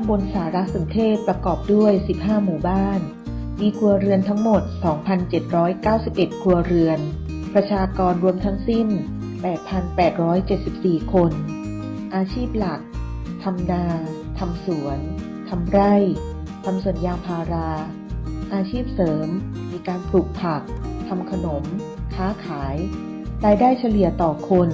ำบลสารสนเทพประกอบด้วย 15 หมู่บ้าน มีครัวเรือนทั้งหมด 2,791 ครัวเรือน ประชากรรวมทั้งสิ้น 8,874 คน อาชีพหลัก ทำนา ทำสวน ทำไร่ ทำสวนยางพารา อาชีพเสริม มีการปลูกผัก ทำขนม ค้าขาย รายได้เฉลี่ยต่อคน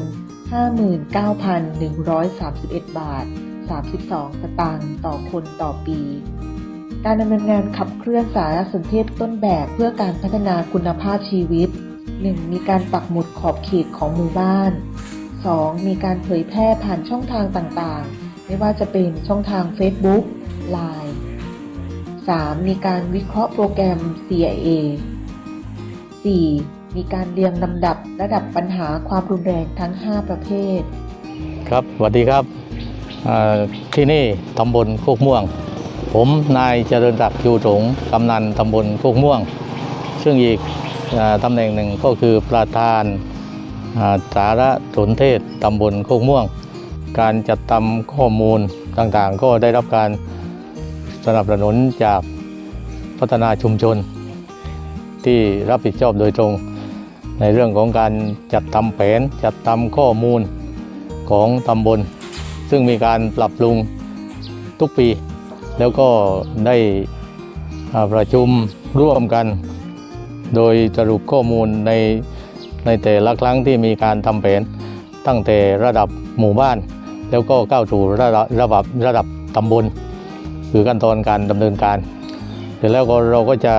59,131 บาท 32 สตางค์ต่อคนต่อปี การดำเนินงานขับเคลื่อนสารสนเทศต้นแบบเพื่อการพัฒนาคุณภาพชีวิต 1. มีการปักหมุดขอบเขตของหมู่บ้าน 2. มีการเผยแพร่ผ่านช่องทางต่างๆ ไม่ว่าจะเป็นช่องทาง Facebook Line 3. มีการวิเคราะห์โปรแกรม CIA 4. มีการเรียงลำดับระดับปัญหาความรุนแรงทั้ง 5 ประเภท ครับสวัสดีครับ ที่นี่ตำบลโคกม่วง ผมนายเจริญศักดิ์ยูถงกำนันตำบลโคกม่วง ซึ่งอีกอตำแหน่งหนึ่งก็คือประธานสารสนเทศตำบลโคกม่วง การจัดทำข้อมูลต่างๆ ก็ได้รับการสนับสนุนจากพัฒนาชุมชน ที่รับผิดชอบโดยตรง ในเรื่องของการจัดทำแผนจัดทำข้อมูลของตำบล ซึ่งมีการปรับปรุงทุกปี แล้วก็ได้ประชุมร่วมกัน โดยสรุปข้อมูลในในแต่ละครั้งที่มีการทำแผน ตั้งแต่ระดับหมู่บ้าน แล้วก็ก้าวสู่ระดับระดับระดับตำบล คือขั้นตอนการดำเนินการเสร็จแล้วก็เราก็จะ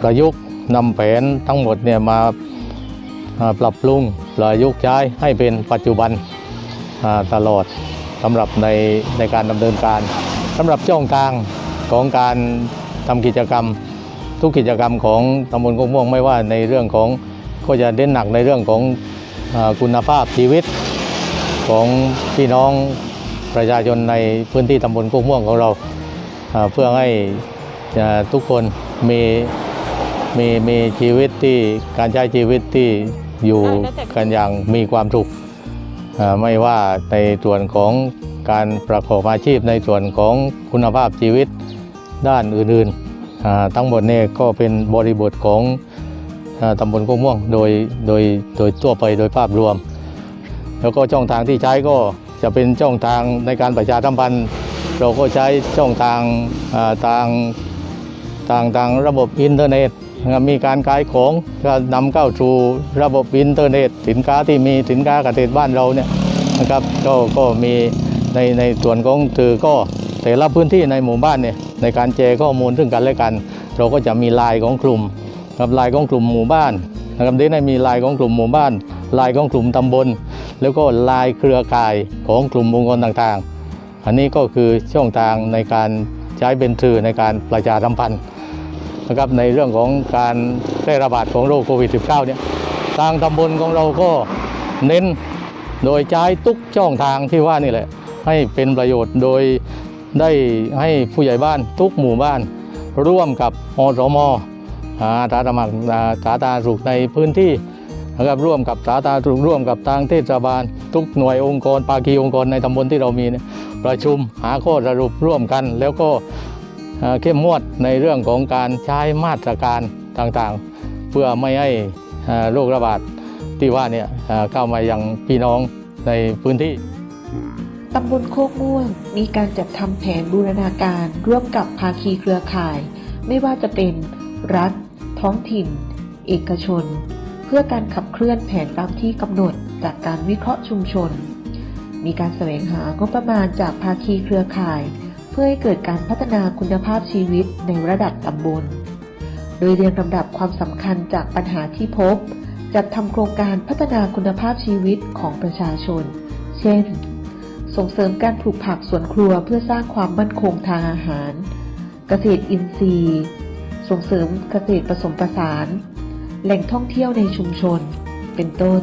ประยุกต์นำแผนทั้งหมดเนี่ยมาปรับปรุงประยุกต์ใช้ให้เป็นปัจจุบันตลอด สำหรับในในการดำเนินการสำหรับช่องทางของการทำกิจกรรม ทุกกิจกรรมของตำบลกงม่วงไม่ว่าในเรื่องของก็จะเน้นหนักในเรื่องของอคุณภาพชีวิตของพี่น้องประชาชนในพื้นที่ตำบลกงม่วงของเรา เพื่อให้ทุกคนมีมีมีชีวิตที่การใช้ชีวิตที่อยู่กันอย่างมีความสุข ไม่ว่าในส่วนของการประกอบอาชีพในส่วนของคุณภาพชีวิตด้านอื่นๆ ทั้งหมดนี่ก็เป็นบริบทของตำบลโคกม่วงโดยโดยโดยทั่วไปโดยภาพรวม แล้วก็ช่องทางที่ใช้ก็จะเป็นช่องทางในการประชาสัมพันธ์ เราก็ใช้ช่องทางทางทางทางระบบอินเทอร์เน็ต มีการขายของก็นำเข้าสู่ระบบอินเทอร์เน็ต สินค้าที่มีสินค้าเกษตรบ้านเราเนี่ยนะครับก็ก็มีในในส่วนของถือก็แต่ละพื้นที่ในหมู่บ้านเนี่ยในการแชร์ข้อมูลซึ่งกันและกัน เราก็จะมีลายของกลุ่มครับลายของกลุ่มหมู่บ้านนะครับที่ได้มีลายของกลุ่มหมู่บ้าน ลายของกลุ่มตำบล แล้วก็ลายเครือข่ายของกลุ่มองค์กรต่างๆ อันนี้ก็คือช่องทางในการใช้เป็นสื่อในการประชาสัมพันธ์ นะครับในเรื่องของการแพร่ระบาดของโรคโควิด -19 เนี่ยทางตำบลของเราก็เน้นโดยใช้ทุกช่องทางที่ว่านี่แหละ ให้เป็นประโยชน์โดยได้ให้ผู้ใหญ่บ้านทุกหมู่บ้าน ร่วมกับอสมอาสาสมัครอ่าสาธารณสุขในพื้นที่นะครับร่วมกับสาธารณสุขร่วมกับทางเทศบาล ทุกหน่วยองค์กร ภาคีองค์กรในตำบลที่เรามีเนี่ยประชุมหาข้อสรุปร่วมกัน แล้วก็ เข้มงวดในเรื่องของการใช้มาตรการต่างๆ เพื่อไม่ให้โรคระบาดที่ว่าเนี่ยเอ่อเข้ามายังพี่น้องในพื้นที่ตำบลโคกม่วงมีการจัดทำแผนบูรณาการร่วมกับภาคีเครือข่าย ไม่ว่าจะเป็นรัฐ ท้องถิ่น เอกชน เพื่อการขับเคลื่อนแผนตามที่กำหนดจากการวิเคราะห์ชุมชน มีการแสวงหางบประมาณจากภาคีเครือข่าย เพื่อให้เกิดการพัฒนาคุณภาพชีวิตในระดับตำบล โดยเรียงลำดับความสำคัญจากปัญหาที่พบ จัดทำโครงการพัฒนาคุณภาพชีวิตของประชาชน เช่น ส่งเสริมการปลูกผักสวนครัวเพื่อสร้างความมั่นคงทางอาหาร เกษตรอินทรีย์ ส่งเสริมเกษตรผสมผสาน แหล่งท่องเที่ยวในชุมชน เป็นต้น